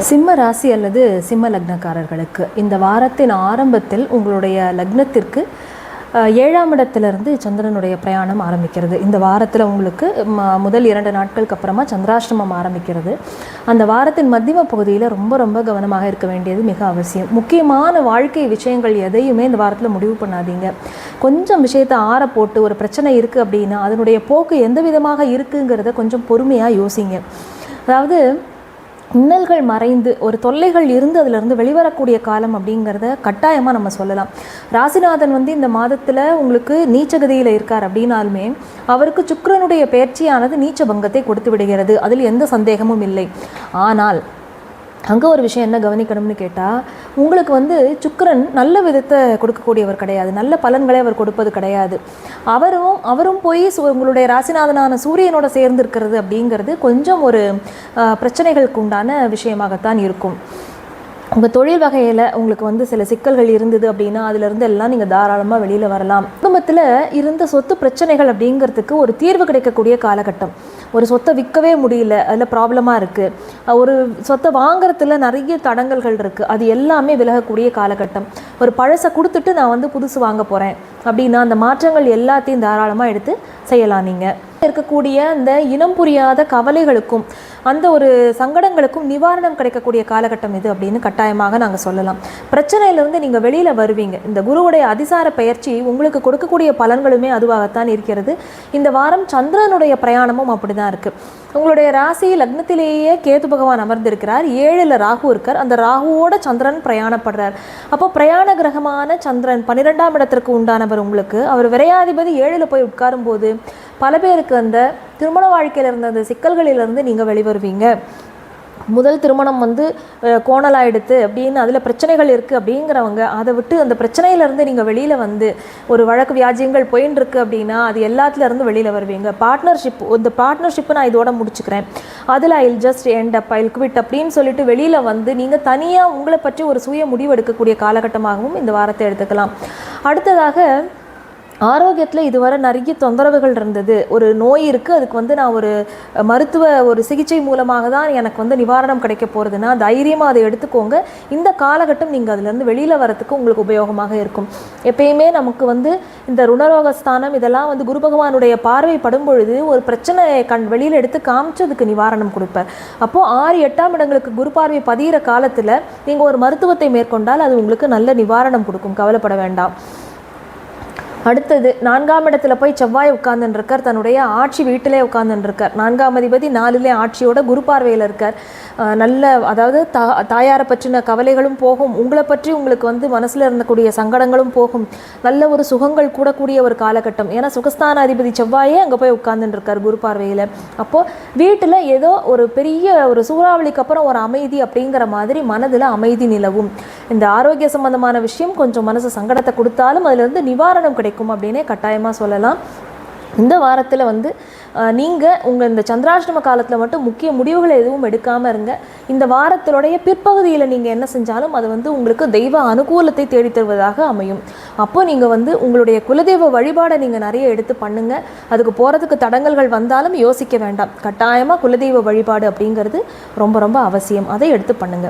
சிம்ம ராசி அல்லது சிம்ம லக்னக்காரர்களுக்கு இந்த வாரத்தின் ஆரம்பத்தில் உங்களுடைய லக்னத்திற்கு ஏழாம் இடத்திலிருந்து சந்திரனுடைய பிரயாணம் ஆரம்பிக்கிறது. இந்த வாரத்தில் உங்களுக்கு ம- முதல் இரண்டு நாட்களுக்கு அப்புறமா சந்திராஷ்டமம் ஆரம்பிக்கிறது. அந்த வாரத்தின் மத்தியம பகுதியில் ரொம்ப ரொம்ப கவனமாக இருக்க வேண்டியது மிக அவசியம். முக்கியமான வாழ்க்கை விஷயங்கள் எதையுமே இந்த வாரத்தில் முடிவு பண்ணாதீங்க. கொஞ்சம் விஷயத்தை ஆற போட்டு ஒரு பிரச்சனை இருக்குது அப்படின்னா அதனுடைய போக்கு எந்த விதமாக இருக்குங்கிறத கொஞ்சம் பொறுமையாக யோசிங்க. அதாவது இன்னல்கள் மறைந்து ஒரு தொல்லைகள் இருந்து அதிலிருந்து வெளிவரக்கூடிய காலம் அப்படிங்கிறத கட்டாயமாக நம்ம சொல்லலாம். ராசிநாதன் வந்து இந்த மாதத்தில் உங்களுக்கு நீச்சகதியில் இருக்கார் அப்படின்னாலுமே அவருக்கு சுக்கரனுடைய பயிற்சியானது நீச்ச பங்கத்தை கொடுத்து விடுகிறது. அதில் எந்த சந்தேகமும் இல்லை. ஆனால் அங்கே ஒரு விஷயம் என்ன கவனிக்கணும்னு கேட்டால் உங்களுக்கு வந்து சுக்கரன் நல்ல விதத்தை கொடுக்கக்கூடியவர் கிடையாது. நல்ல பலன்களை அவர் கொடுப்பது கிடையாது. அவரும் அவரும் போய் சு- உங்களுடைய ராசிநாதனான சூரியனோட சேர்ந்து இருக்கிறது அப்படிங்கிறது கொஞ்சம் ஒரு பிரச்சனைகளுக்கு உண்டான விஷயமாகத்தான் இருக்கும். உங்கள் தொழில் வகையில் உங்களுக்கு வந்து சில சிக்கல்கள் இருந்தது அப்படின்னா அதிலிருந்து எல்லாம் நீங்கள் தாராளமாக வெளியில் வரலாம். குடும்பத்தில் இருந்த சொத்து பிரச்சனைகள் அப்படிங்கிறதுக்கு ஒரு தீர்வு கிடைக்கக்கூடிய காலகட்டம். ஒரு சொத்தை விற்கவே முடியல அதில் ப்ராப்ளமாக இருக்குது ஒரு சொத்தை வாங்குறதுல நிறைய தடங்கல்கள் இருக்குது அது எல்லாமே விலகக்கூடிய காலகட்டம். ஒரு பழசை கொடுத்துட்டு நான் வந்து புதுசு வாங்க போகிறேன் அப்படின்னா அந்த மாற்றங்கள் எல்லாத்தையும் தாராளமாக எடுத்து செய்யலாம் நீங்கள் இருக்கக்கூடிய அந்த இனம் புரியாத கவலைகளுக்கும் அந்த ஒரு சங்கடங்களுக்கும் நிவாரணம் கிடைக்கக்கூடிய காலகட்டம் இது அப்படின்னு கட்டாயமாக நாங்கள் சொல்லலாம். பிரச்சனையிலேருந்து நீங்கள் வெளியில் வருவீங்க. இந்த குருவுடைய அதிசார பயிற்சி உங்களுக்கு கொடுக்கக்கூடிய பலன்களுமே அதுவாகத்தான் இருக்கிறது. இந்த வாரம் சந்திரனுடைய பிரயாணமும் அப்படி தான் இருக்குது உங்களுடைய ராசி லக்னத்திலேயே கேது பகவான் அமர்ந்திருக்கிறார். ஏழில் ராகு இருக்கார். அந்த ராகுவோட சந்திரன் பிரயாணப்படுறார். அப்போ பிரயாண கிரகமான சந்திரன் பன்னிரெண்டாம் இடத்திற்கு உண்டானவர் உங்களுக்கு. அவர் விரையாதிபதி ஏழில் போய் உட்காரும் போது பல பேருக்கு அந்த திருமண வாழ்க்கையில் இருந்த அந்த சிக்கல்களிலிருந்து நீங்கள் வெளிவருவீங்க. முதல் திருமணம் வந்து அஹ், கோணலாயிடுத்து அப்படின்னு அதில் பிரச்சனைகள் இருக்குது அப்படிங்கிறவங்க அதை விட்டு அந்த பிரச்சனையிலேருந்து நீங்கள் வெளியில் வந்து ஒரு வழக்கு வியாஜியங்கள் போயின்னு இருக்கு அப்படின்னா அது எல்லாத்துலேருந்து வெளியில் வருவீங்க. பார்ட்னர்ஷிப் இந்த பார்ட்னர்ஷிப்பை நான் இதோட முடிச்சுக்கிறேன். அதில் I just end up I'll quit அப்படின்னு சொல்லிட்டு வெளியில் வந்து நீங்கள் தனியாக உங்களை பற்றி ஒரு சுய முடிவு எடுக்கக்கூடிய காலகட்டமாகவும் இந்த வாரத்தை எடுத்துக்கலாம். அடுத்ததாக ஆரோக்கியத்தில் இதுவரை நிறைய தொந்தரவுகள் இருந்தது. ஒரு நோய் இருக்குது அதுக்கு வந்து நான் ஒரு மருத்துவ ஒரு சிகிச்சை மூலமாக தான் எனக்கு வந்து நிவாரணம் கிடைக்க போகிறதுனா தைரியமாக அதை எடுத்துக்கோங்க. இந்த காலகட்டம் நீங்கள் அதுலேருந்து வெளியில் வரத்துக்கு உங்களுக்கு உபயோகமாக இருக்கும். எப்பயுமே நமக்கு வந்து இந்த ருணரோகஸ்தானம் இதெல்லாம் வந்து குரு பகவானுடைய பார்வை படும் பொழுது ஒரு பிரச்சனை கண் வெளியில் எடுத்து காமிச்சு அதுக்கு நிவாரணம் கொடுப்பார் அப்போது ஆறு எட்டாம் இடங்களுக்கு குரு பார்வை பதிகிற காலத்தில் நீங்கள் ஒரு மருத்துவத்தை மேற்கொண்டால் அது உங்களுக்கு நல்ல நிவாரணம் கொடுக்கும். கவலைப்பட வேண்டாம். அடுத்தது நான்காம் இடத்துல போய் செவ்வாய் உட்கார்ந்துருக்கார் தன்னுடைய ஆட்சி வீட்டிலே உட்கார்ந்துருக்கார் நான்காம் அதிபதி நாலுலே ஆட்சியோட குரு பார்வையில் இருக்கார். நல்ல அதாவது தா தாயாரை பற்றின கவலைகளும் போகும். உங்களை பற்றி உங்களுக்கு வந்து மனசில் இருந்தக்கூடிய சங்கடங்களும் போகும். நல்ல ஒரு சுகங்கள் கூடக்கூடிய ஒரு காலகட்டம். ஏன்னா சுகஸ்தான அதிபதி செவ்வாயே அங்கே போய் உட்கார்ந்துருக்கார் குரு பார்வையில். அப்போது வீட்டில் ஏதோ ஒரு பெரிய ஒரு சூறாவளிக்கு அப்புறம் ஒரு அமைதி அப்படிங்கிற மாதிரி மனதில் அமைதி நிலவும். இந்த ஆரோக்கிய சம்பந்தமான விஷயம் கொஞ்சம் மனசு சங்கடத்தை கொடுத்தாலும் அதிலிருந்து நிவாரணம் கிடைக்கும். அப்படின்னே கட்டாயமாக சொல்லலாம். இந்த வாரத்தில் வந்து நீங்கள் உங்கள் இந்த சந்திராஷ்டம காலத்தில் மட்டும் முக்கிய முடிவுகளை எதுவும் எடுக்காமல் இருங்க. இந்த வாரத்தினுடைய பிற்பகுதியில் நீங்கள் என்ன செஞ்சாலும் அது வந்து உங்களுக்கு தெய்வ அனுகூலத்தை தேடித் தருவதாக அமையும். அப்போ நீங்கள் வந்து உங்களுடைய குலதெய்வ வழிபாடை நீங்கள் நிறைய எடுத்து பண்ணுங்க. அதுக்கு போகிறதுக்கு தடங்கல்கள் வந்தாலும் யோசிக்க வேண்டாம். கட்டாயமாக குலதெய்வ வழிபாடு அப்படிங்கிறது ரொம்ப ரொம்ப அவசியம். அதை எடுத்து பண்ணுங்கள்